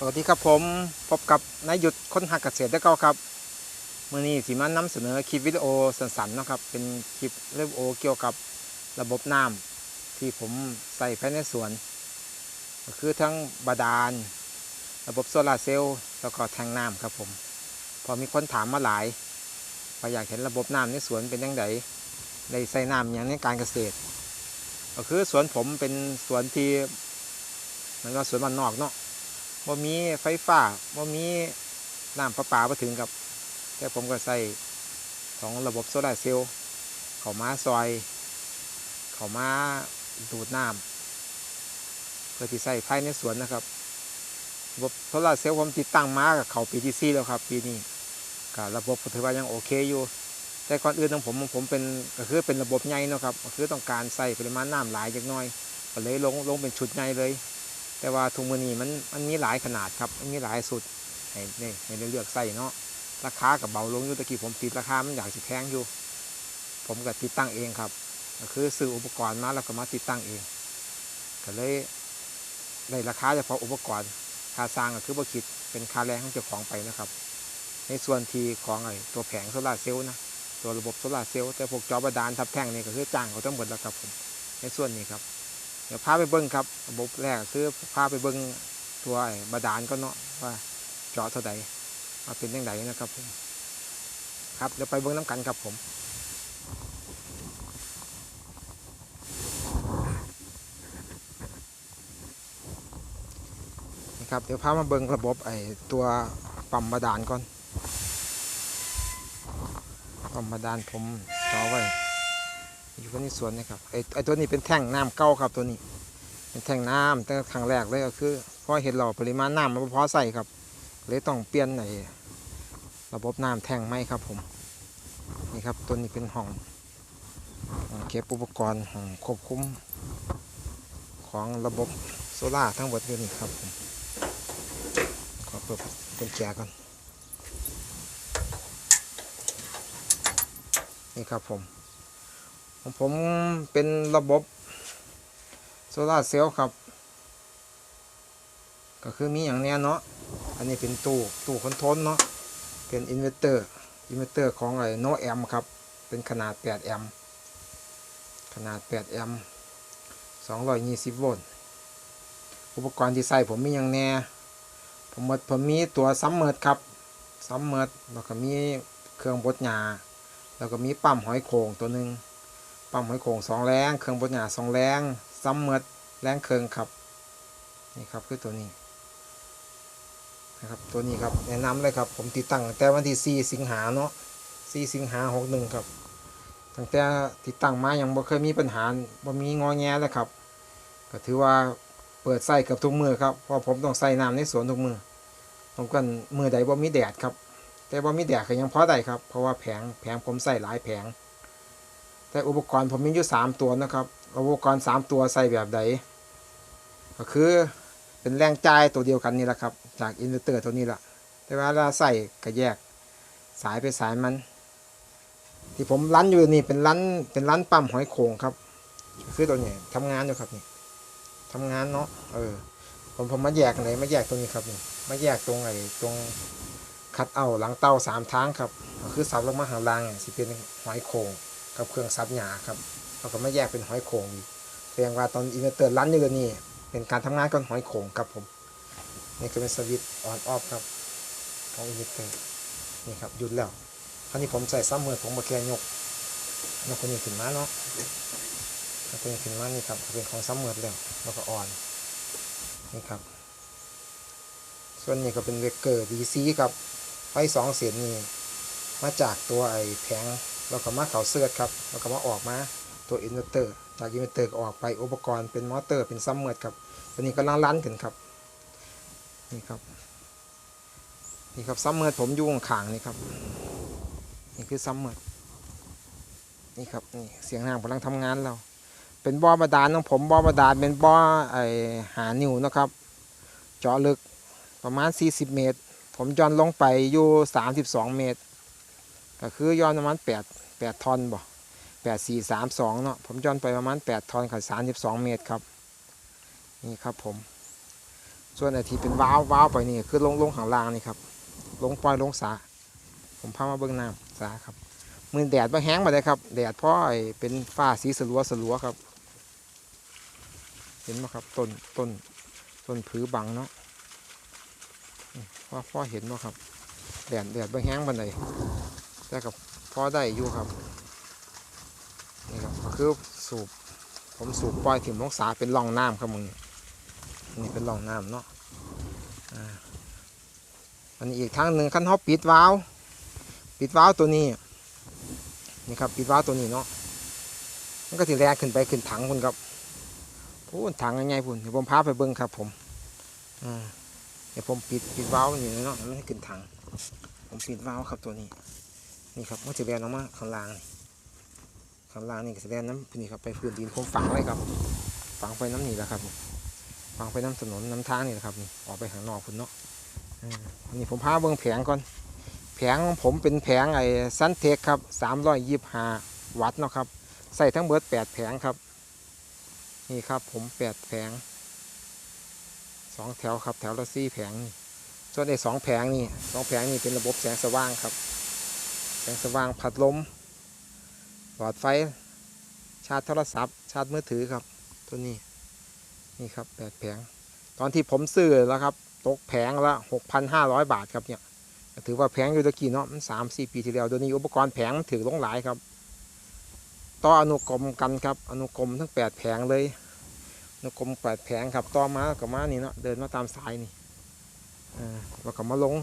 สวัสดีครับผมพบกับนายหยุดค้นหาเกษตรได้เก้าครับเมื่อนี้สิมานนำเสนอคลิปวิดีโอสั้นๆนะครับเป็นคลิปวิดีโอเกี่ยวกับระบบน้ำที่ผมใส่ภายในสวนก็คือทั้งบาดาล ระบบโซลาร์เซลล์แล้วก็แทงน้ำครับผม พอมีคนถามมาหลายว่าอยากเห็นระบบน้ำในสวนเป็นยังไงในใส่น้ำอย่างในการเกษตร ก็คือสวนผมเป็นสวนที่มันก็สวนบ้านนอกเนาะ บ่มีไฟฟ้าบ่มีน้ำประปามาถึงกับ แต่ผมก็ใส่ของระบบโซลาร์เซลล์เข้ามาซอย เข้ามาดูดน้ำเพื่อที่ใส่ภายในสวนนะครับระบบโซลาร์เซลล์ผมติดตั้งมากับเขาปีที่สี่แล้วครับ ปีนี้ก็ระบบถือว่ายังโอเคอยู่ แต่ก่อนอื่นของผมผมเป็นก็คือเป็นระบบใหญ่นะครับก็คือต้องการใส่ปริมาณน้ำหลายจักหน่อย ก็เลยลงลงเป็นชุดใหญ่เลย แต่ว่าทุกมือนี้มันมันมีหลายขนาดครับมันมีหลายสุดให้นี่ให้เลือกใส่เนาะราคากับเบาลงอยู่ตะกี้ผมติดราคามันอยากสิแพงอยู่ ผมก็ติดตั้งเองครับก็คือซื้ออุปกรณ์มาแล้วก็มาติดตั้งเองก็เลยได้ราคาเฉพาะอุปกรณ์ค่าสร้างก็คือบ่คิดเป็นค่าแรงของเจ้าของไปนะครับ ในส่วนที่ของไอ้ตัวแผงโซลาเซลล์นะตัวระบบโซลาเซลล์แต่พวกจอบาดาลทับแท่งนี่ก็คือจ้างเขาทั้งหมดแล้วครับผมในส่วนนี้ครับ เดี๋ยวพาไปเบิ้งครับระบบแรกคือพาไปเบิ้งตัวไอ้บาดาลก็เนาะว่าเจาะเท่าใดมาเป็นยังไงนะครับผมครับเดี๋ยวไปเบิ้งน้ำกันครับผมนี่ครับเดี๋ยวพามาเบิ้งระบบไอ้ตัวปั๊มบาดาลก่อนปั๊มบาดาลผมเจาะไว้ อยู่ในสวนนะครับไอไอตัวนี้เป็นแท่งน้ำเก่าครับตัวนี้ เป็นแท่งน้ำตั้งแต่ครั้งแรกเลยก็คือพอเห็นเราปริมาณน้ำมันพอใส่ครับเลยต้องเปลี่ยนไอระบบน้ำแท่งไหมครับผมนี่ครับตัวนี้เป็นห้องเก็บอุปกรณ์ห้องควบคุมของระบบโซล่าทั้งหมดอยู่นี่ครับผมขอเปิดกุญแจก่อนนี่ครับผม ของผมเป็นระบบโซลาเซลล์ครับ ก็คือมีอย่างเนี้ยเนาะ อันนี้เป็นตู้ตู้คอนโทรลเนาะ เป็นอินเวอร์เตอร์ อินเวอร์เตอร์ของไอ้โนแอมครับ เป็นขนาด8แอมขนาด8แอม220 โวลต์ อุปกรณ์ที่ใส่ผมมีอย่างแน่ผมมดผมมีตัวซัมเมอร์ครับซัมเมอร์แล้วก็มีเครื่องบดหญ้าแล้วก็มีปั๊มหอยโข่งตัวหนึ่ง ปั๊มหอยโขงสองแรงเครื่องบดหยาสองแรงซ้ำเมดแรงเครื่องครับนี่ครับคือตัวนี้นะครับตัวนี้ครับแนะนำเลยครับผมติดตั้งแต่วันที่4สิงหาเนาะ4สิงหา61ครับตั้งแต่ติดตั้งมายังบ่เคยมีปัญหาบ่มีงอแงเลยครับก็ถือว่าเปิดใส่กับทุกมือครับเพราะผมต้องใส่น้ำในสวนทุกมือผมกันมือใดบ่มีแดดครับ แต่บ่มีแดดก็ยังพอได้ครับเพราะว่าแผงแผงผมใส่หลายแผง แต่อุปกรณ์ผมมีอยู่สามตัวนะครับ อุปกรณ์สามตัวใส่แบบใดก็คือเป็นแรงจ่ายตัวเดียวกันนี่แหละครับ จากอินเวอร์เตอร์ตัวนี้แหละแต่วลาเราใส่ก็แยกสายไปสายมัน ที่ผมรันอยู่นี่เป็นรันเป็นรันปั๊มหอยโข่งครับ คือตัวนี้ทำงานอยู่ครับนี่ทำงานเนาะเออผมผมมาแยกไหนมาแยกตรงนี้ครับนี่มาแยกตรงไอ้ตรงคัดเอาหลังเต้าสามทางครับ คือสับลงมาหางล่างเนี่ยสิเป็นหอยโข่ง กับเครื่องซับหยาครับเราก็ไม่แยกเป็นหอยโข่งอีกแสดงว่าตอนอินเวอร์เตอร์รันอยู่นี้เป็นการทำงานกับหอยโข่งครับผมนี่ก็เป็นสวิตช์ออนออฟครับของอินเวอร์เตอร์นี่ครับหยุดแล้วคราวนี้ผมใส่ซ้ำมือผมมาแค่ยกยกคนนี้ขึ้นมาเนาะยกคนนี้ขึ้นมานี่ครับเป็นของซ้ำมือแล้วแล้วก็ออนนี่ครับ ส่วนนี้ก็เป็นเวกเกอร์ DC ครับไฟสองเสียนนี่มาจากตัวไอ้แผง เราก็มาเข่าเสื้อครับเราก็มาออกมาตัวอินเวอร์เตอร์ จากอินเวอร์เตอร์ก็ออกไปอุปกรณ์เป็นมอเตอร์เป็นซัมเมอร์ครับตัวนี้ก็ลังรันขึ้นครับนี่ครับนี่ครับซัมเมอร์ผมอยู่ข้างนี่ครับนี่คือซัมเมอร์นี่ครับนี่เสียงน้ำกำลังทำงานเรา เป็นบ่อบาดาลของผมบ่อบาดาลเป็นบ่อไอหานิวนะครับ เจาะลึกประมาณ 40 เมตร ผมย้อนลงไปอยู่ 32 เมตร ก็คือย้อนประมาณ8 8ทอนบ่8 4 3 2เนาะผมย้อนไปประมาณ8ทอนกับ32เมตรครับ นี่ครับผม ส่วนไอที่เป็นว้าวว้าวไปนี่คือลงลงข้างล่างนี่ครับ ลงปล่อยลงสาผมพามาเบิ่งน้ำสาครับมือแดดมาแห้งมาเลยครับ แดดพราะไอเป็นฝ้าสีสลัวสลัวครับ เห็นไหมครับต้นต้นต้นผือบังเนาะพ่อพ่อเห็นไหมครับ แดดแดดมาแห้งมาเลย แต่กับพ่อได้อยู่ครับนี่ครับก็คือสูบผมสูบปล่อยถิ่มลงสาเป็นร่องน้ำครับมึงนี่เป็นร่องน้ำเนาะอันนี้อีกทางหนึ่งขั้นเขาปิดวาล์วปิดวาล์วตัวนี้นี่ครับปิดวาล์วตัวนี้เนาะมันก็สิแรงขึ้นไปขึ้นถังคุณครับพูนถังยังไงพุ่นเดี๋ยวผมพาไปเบิ้งครับ ผมอ่าเดี๋ยวผมปิดปิดวาล์วนี่เนาะมันให้ขึ้นถัง ผมปิดวาล์วครับตัวนี้ นี่ครับมันจะแรงออกมาข้างล่างนี่ข้างล่างนี่ก็จะแรงน้ำนี่ครับไปพื้นดินผมฝังไว้ครับ ฝังไปน้ำนี่แหละครับฝังไปน้ำถนนน้ำทางนี่แหละครับนี่ออกไปข้างนอกคุณเนาะอันนี้ผมพาเบิ้งแผงก่อน แผงของผมเป็นแผงไอ้ซันเทคครับสามร้อยยี่ห้าวัตต์เนาะครับ ใส่ทั้งเบิร์ดแปดแผงครับ นี่ครับผมแปดแผงสองแถวครับแถวละสี่แผงนี่ส่วนไอ้สองแผงนี่สองแผงนี่เป็นระบบแสงสว่างครับ สงสว่างพัดลม หลอดไฟ ชาร์จโทรศัพท์ ชาร์จมือถือครับ ตัวนี้ นี่ครับแปดแผง ตอนที่ผมซื้อแล้วครับ ตกแผงละหกพันห้าร้อยบาทครับเนี่ย ถือว่าแพงอยู่ตะกี้เนาะมันสามสี่ปีที่แล้วเดี๋ยวนี้อุปกรณ์แพงถือลงหลายครับ ต่ออนุกรมกันครับ อนุกรมทั้งแปดแผงเลยอนุกรมแปดแผงครับ ต่อมากับมานี่เนาะ เดินมาตามสายนี่ อ่าแล้วก็มาลง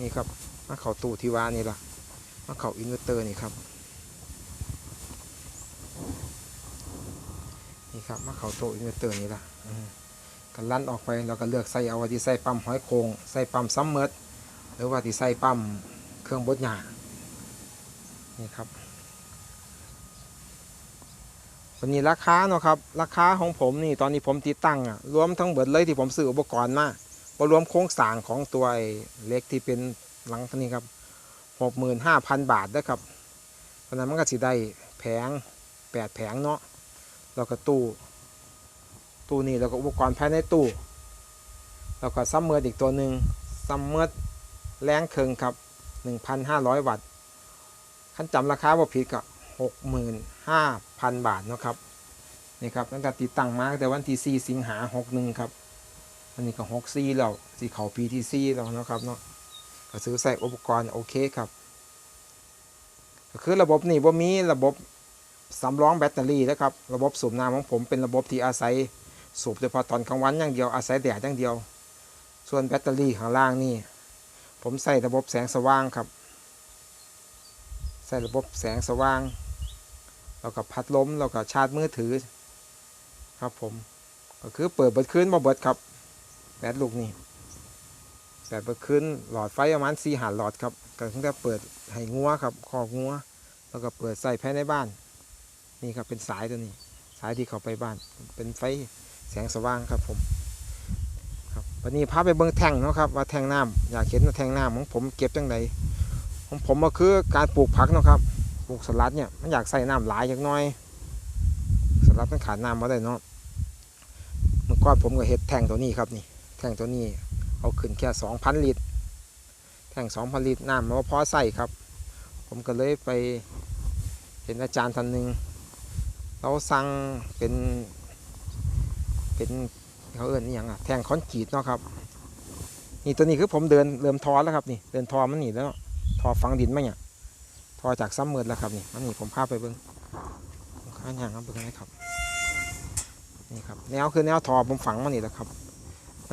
นี่ครับมาเข่าตู้ที่ว่านี่ล่ะ มาเข่าอินเวอร์เตอร์นี่ครับนี่ครับมาเข่าตู้อินเวอร์เตอร์นี่ล่ะอืมก็ลั่นออกไปแล้วก็เลือกใส่เอาว่าที่ใส่ปั๊มหอยโคงใส่ปั๊มซัมเมอร์หรือว่าที่ใส่ปั๊มเครื่องบดหญ้านี่ครับวันนี้ราคาเนาะครับราคาของผมนี่ตอนนี้ผมติดตั้งอะรวมทั้งเบิดเลยที่ผมซื้ออุปกรณ์มาบ่รวมโครงสร้างของตัวเล็กที่เป็นหลังนี้ครับ หกหมื่นห้าพันบาทนะครับเพราะนั้นมันก็สิได้แผงแปดแผงเนาะแล้วก็ตู้ ตู้นี่แล้วก็อุปกรณ์ภายในตู้ แล้วก็ซัมเมอร์อีกตัวหนึ่งซัมเมอร์แรงเคิงครับ 1,500 วัตต์ขั้นจำราคาว่าผิดก็65,000 บาทเนาะครับนี่ครับตั้งแต่ติดตั้งมาแต่วันที่ 4 สิงหา61 ครับ อันนี้ก็ 64 แล้วสีเขาปีที่ 4 แล้วเนาะครับเนาะ ก็ซื้อใส่อุปกรณ์โอเคครับ ก็คือระบบนี่ว่ามีระบบสำรองแบตเตอรี่นะครับ ระบบสูบน้ำของผมเป็นระบบที่อาศัยสูบเฉพาะตอนกลางวันอย่างเดียวอาศัยแดดอย่างเดียว ส่วนแบตเตอรี่ข้างล่างนี่ ผมใส่ระบบแสงสว่างครับ ใส่ระบบแสงสว่างแล้วก็พัดลมแล้วก็ชาร์จมือถือ ครับผม ก็คือเปิดเบิดคืนมาเบิดครับแบตลูกนี่ แบตเบิดคืนหลอดไฟประมาณสี่หาหลอดครับก็เพิ่งจะเปิดให้งัวครับคองัว แล้วก็เปิดใส่ภายในบ้าน นี่ครับเป็นสายตัวนี้ สายที่เขาไปบ้าน เป็นไฟแสงสว่างครับผมครับวันนี้พาไปเบิ่งแท่งเนาะครับว่าแท่งน้ำอยากเห็นว่าแท่งน้ำของผมเก็บจังไดของผมก็คือการปลูกผักเนาะครับปลูกสลัดเนี่ยมันอยากใส่น้ำหลายอย่างน้อยสลัดมันขาดน้ำมาได้เนาะเมื่อก่อนผมก็เห็ดแท่งตัวนี้ครับนี่แท่งตัวนี้ เอาขึ้นแค่สองพันลิตร แท่งสองพันลิตรน้ำมันบ่พอใส่ครับ ผมก็เลยไปเห็นอาจารย์ท่านหนึ่งเราสั่งเป็นเป็นเขาเอิ้นอย่างอะแทงคอนกรีตเนาะครับ นี่ตัวนี้คือผมเดินเริ่มทอแล้วครับนี่เดินทอมันนี่แล้วทอฝังดินมเนี่ยทอจากซ้ำเมือดแล้วครับนี่มันนี่ผมพาไปเบิ้งข้างย่างครับเบิ้งนะครับนี่ครับแนวคือแนวทอผมฝังมานี่แหละครับ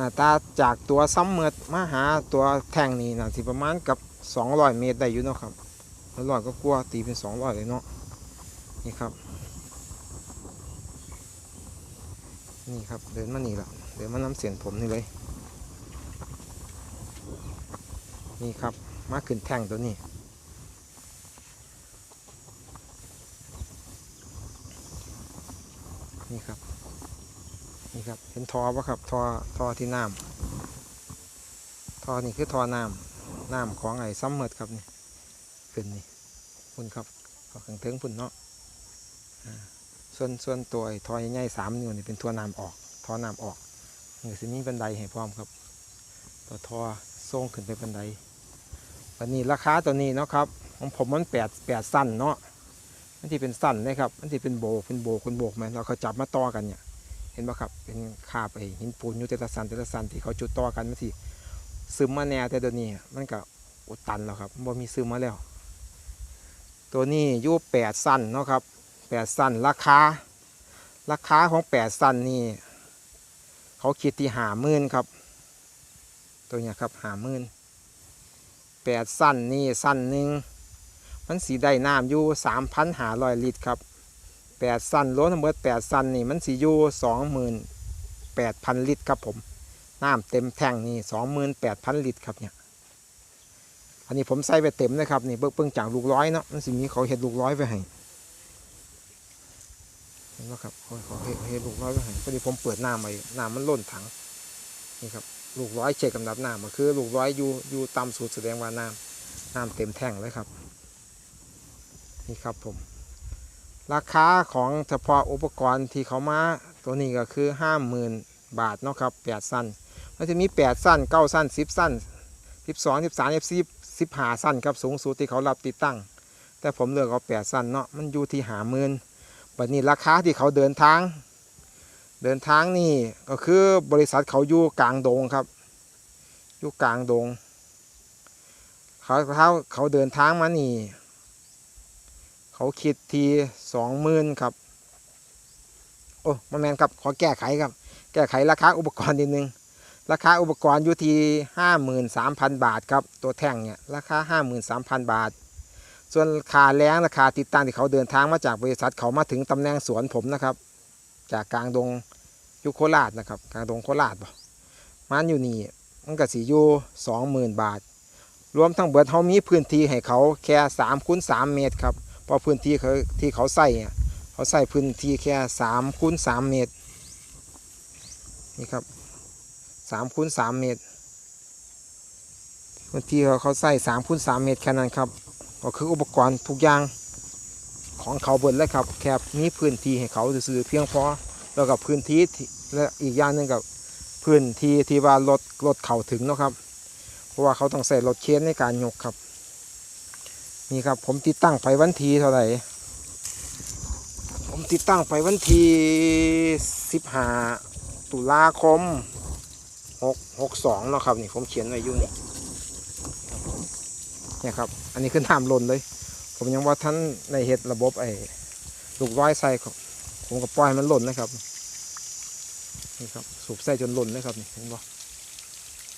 หน้าตาจากตัวซ้ำเมือดมาหาตัวแท่งนี่นะที่ประมาณกับ200เมตรได้อยู่เนาะครับร้อยก็กลัวตีเป็น200เลยเนาะนี่ครับ นี่ครับเดินมานี่ละเดินมาน้ำเสียนผมนี่เลย นี่ครับมาขึ้นแท่งตัวนี้นี่ครับ นี่ครับ เห็นทอปะครับทอทอที่น้ำทอนี่คือทอน้ำน้ำของไอ้ซัมเมอร์ครับนี่ขึ้นนี่พุ่นครับขอขังเทิงพุ่นเนาะส่วนส่วนตัวไอ้ทอใหญ่ๆสามนิ้วนี่เป็นตัวน้ำออกทอน้ำออกนี่สิมีบันไดให้พร้อมครับต่อทอส่งขึ้นไปบันไดวันนี้ราคาตัวนี้เนาะครับของผมมันแปดแปดสั้นเนาะมันที่เป็นสั้นนะครับ มันที่เป็นโบกเป็นโบกเป็นโบกแมเราเขาจับมาต่อกันเนี่ย ห็นปะครับเป็นคาบไอ้หินปูนอยู่แต่ละสันแต่ละสันที่เขาจุดต่อกันมันที่ซึมมาแน่แต่ตัวนี้มันก็อุดตันแล้วครับบ่มีซึมมาแล้ว ตัวนี้อยู่แปดสั้นเนาะครับแปดสั้นราคาราคาของแปดสั้นนี่เขาคิดที่หาหมื่นครับ ตัวเนี้ยครับหาหมื่นแปดสั้นนี่สั้นหนึ่งมันสีได้น้ำอยู่สามพันหาร้อยลิตรครับ แปดสั้นล้นทั้งหมดแปดสั้นนี่มันสีอยู่สองหมื่นแปดพันลิตรครับผมน้ำเต็มแท่งนี่สองหมื่นแปดพันลิตรครับเนี่ยอันนี้ผมใส่ไปเต็มนะครับนี่เบิ่งเบิ่งจากลูกร้อยเนาะมันสิมีเขาเห็ดลูกร้อยไปให้เห็นไหมครับเขาเขาเฮเฮลูกร้อยก็เห็นพอดีผมเปิดน้ำไปน้ำมันล้นถังนี่ครับลูกร้อยเช็คกำดับน้ำก็คือลูกร้อยอยู่อยู่ต่ำสุดแสดงว่าน้ำน้ำเต็มแท่งเลยครับ นี่ครับผม ราคาของเฉพาะอุปกรณ์ที่เขามาตัวนี้ก็คือห้าหมื่นบาทเนาะครับแปดสั้นมันจะมีแปดสั้นเก้าสั้นสิบสั้นสิบสองสิบสามสิบสิบห้าสั้นครับสูงสุดที่เขารับติดตั้ง แต่ผมเลือกเอาแปดสั้นเนาะมันอยู่ที่หาหมื่นบัดนี้ราคาที่เขาเดินทาง เดินทางนี่ก็คือบริษัทเขาอยู่กลางดงครับอยู่กลางดงเขาเขาเขาเดินทางมานี่ เขาคิดทีสองหมื่นครับ โอ้มาแมนครับ ขอแก้ไขครับ แก้ไขราคาอุปกรณ์นิดนึง ราคาอุปกรณ์อยู่ที่ห้าหมื่นสามพันบาทครับ ตัวแท่งเนี่ยราคาห้าหมื่นสามพันบาท ส่วนค่าแรงราคาติดตั้งที่เขาเดินทางมาจากบริษัทเขามาถึงตำแหน่งสวนผมนะครับ จากกลางดงยุโคราชนะครับ กลางดงโคราชบ่มันอยู่นี่มันก็สีอยู่สองหมื่นบาท รวมทั้งเบิดเขามีพื้นที่ให้เขาแค่สามคูณสามเมตรครับ เพราะพื้นที่เขาที่เขาใส่เนี่ยเขาใส่พื้นที่แค่สามคูณสามเมตรนี่ครับสามคูณสามเมตรพื้นที่เขาเขาใส่สามคูณสามเมตรแค่นั้นครับ ก็คืออุปกรณ์ทุกอย่างของเขาเบิดเลยครับแค่มีพื้นที่ให้เขาซื้อเพียงพอแล้วกับพื้นที่และอีกอย่างหนึ่งกับพื้นที่ที่ว่ารถรถเขาถึงเนาะครับ เพราะว่าเขาต้องใส่รถเคนในการยกครับ นี่ครับ ผมติดตั้งไปวันทีเท่าไหร่ผมติดตั้งไปวันที่สิบห้าตุลาคมหกหกสองเนาะครับนี่ผมเขียนไว้อยู่นี่เนี่ยครับ อันนี้คือน้ำล้นเลย ผมยังว่าท่านในเฮ็ดระบบไอ้ลูกร้อยใส่ผมก็ปล่อยมันล้นนะครับนี่ครับสูบใส่จนล้นเลยครับนี่เห็นบ่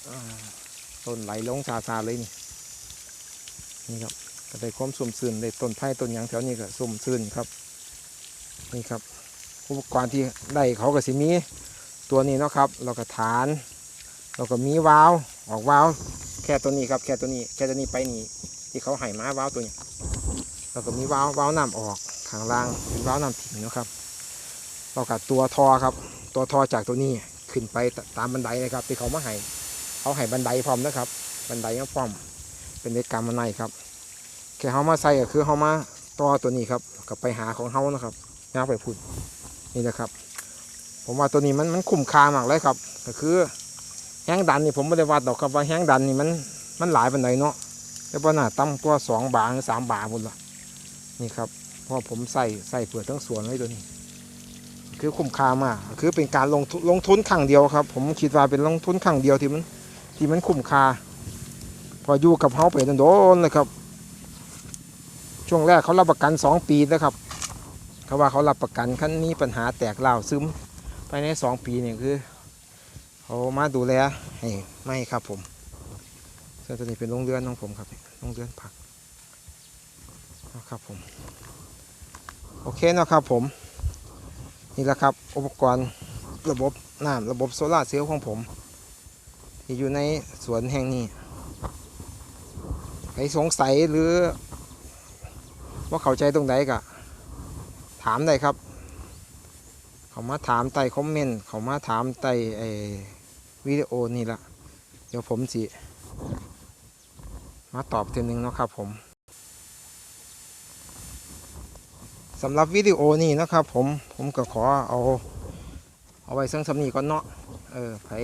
อ่าต้นไหลลงซาซาเลยนี่นี่ครับ ก็ได้ความสุ่มซื่นได้ต้นไผ่ต้นยางแถวนี้ก็สุ่มซื่นครับนี่ครับอุปกรณ์ที่ได้เขาก็สิมีตัวนี้เนาะครับเราก็ฐานเราก็มีวาล์วออกวาล์วแค่ตัวนี้ครับแค่ตัวนี้แค่ตัวนี้ไปนี่ที่เขาให้มาวาล์วตัวนี้แล้วก็มีวาล์ววาล์วน้ำออกข้างล่างเป็นวาล์วน้ำทิ้งนะครับเรากับตัวทอครับ ตัวทอจากตัวนี้ขึ้นไปตามบันไดนะครับที่เขามาให้เขาให้บันไดพร้อมนะครับ บันไดก็พร้อมเป็นเด็กกรรมในครับ แค่เขามาใส่ก็คือเขามาต่อตัวนี้ครับกับไปหาของเขานะครับย่างไปพุ่นนี่นะครับ ผมว่าตัวนี้มันมันคุ้มค่ามากเลยครับ ก็คือแห้งดันนี่ผมไม่ได้วัดดอกครับว่าแห้งดันนี่มันมันหลายปันไหนเนาะแต่ว่าน่าตั้มตัวสองบาทหรือสามบาทหมดละนี่ครับเพราะผมใส่ใส่เปลือกทั้งสวนไว้ตัวนี้ คือคุ้มค่ามากคือเป็นการลงลงทุนครั้งเดียวครับ ผมคิดว่าเป็นลงทุนครั้งเดียวที่มันที่มันคุ้มค่าพออยู่กับเขาไปโดนเลยครับ ช่วงแรกเขารับประกันสองปีนะครับเขาว่าเขารับประกันขั้นนี้ปัญหาแตกเล่าซึมภายในสองปีเนี่ยคือเขามาดูแลให้ไม่ครับผมส่วนตัวนี้เป็นโรงเรือนของผมครับโรงเรือนผักนะครับผมโอเคเนาะครับผมนี่แหละครับอุปกรณ์ระบบน้ำระบบโซลาร์เซลล์ของผม ที่อยู่ในสวนแห่งนี้ใครสงสัยหรือ ว่าเข้าใจตรงไหนก็ถามได้ครับ เขามาถามใต้คอมเมนต์เขามาถามใต้ไอ้วิดีโอนี่ละเดี๋ยวผมสิมาตอบทีนึงเนาะครับผมสำหรับวิดีโอนี้นะครับผมผมก็ขอเอาเอาไว้เสังสำนีก่อนเนาะเออใคร